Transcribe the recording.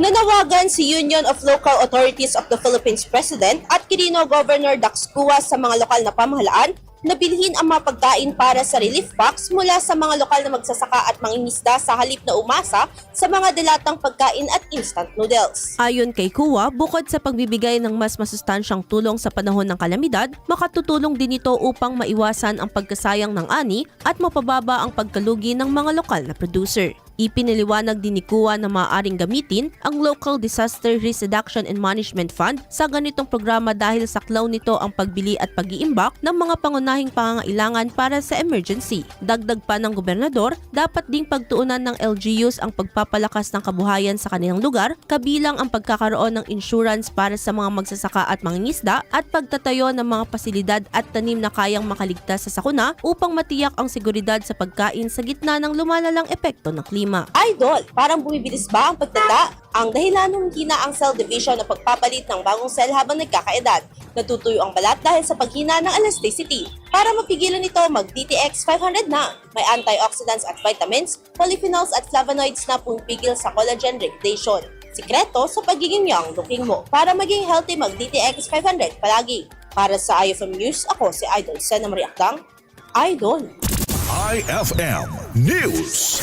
Nanawagan si Union of Local Authorities of the Philippines President at Quirino Governor Dax Cua sa mga lokal na pamahalaan na bilhin ang mga pagkain para sa relief box mula sa mga lokal na magsasaka at mangingisda sa halip na umasa sa mga dilatang pagkain at instant noodles. Ayon kay Kuwa, bukod sa pagbibigay ng mas masustansyang tulong sa panahon ng kalamidad, makatutulong din ito upang maiwasan ang pagkasayang ng ani at mapababa ang pagkalugi ng mga lokal na producer. Ipiniliwanag din ni Kuwa na maaaring gamitin ang Local Disaster Risk Reduction and Management Fund sa ganitong programa dahil saklaw nito ang pagbili at pag-iimbak ng mga pangunahing pangangailangan para sa emergency. Dagdag pa ng gobernador, dapat ding pagtuunan ng LGUs ang pagpapalakas ng kabuhayan sa kanilang lugar, kabilang ang pagkakaroon ng insurance para sa mga magsasaka at mangingisda at pagtatayo ng mga pasilidad at tanim na kayang makaligtas sa sakuna upang matiyak ang seguridad sa pagkain sa gitna ng lumalalang epekto ng klima. Idol, parang bumibilis ba ang pagtanda? Ang dahilan ng hina ang cell division na pagpapalit ng bagong cell habang nagkakaedad. Natutuyo ang balat dahil sa paghina ng elasticity. Para mapigilan ito, mag-DTX 500 na. May antioxidants at vitamins, polyphenols at flavonoids na pumipigil sa collagen degradation. Sikreto sa pagiging young looking mo. Para maging healthy, mag-DTX 500 palagi. Para sa IFM News, ako si Idol Sena Maria Akdang. Idol! IFM News.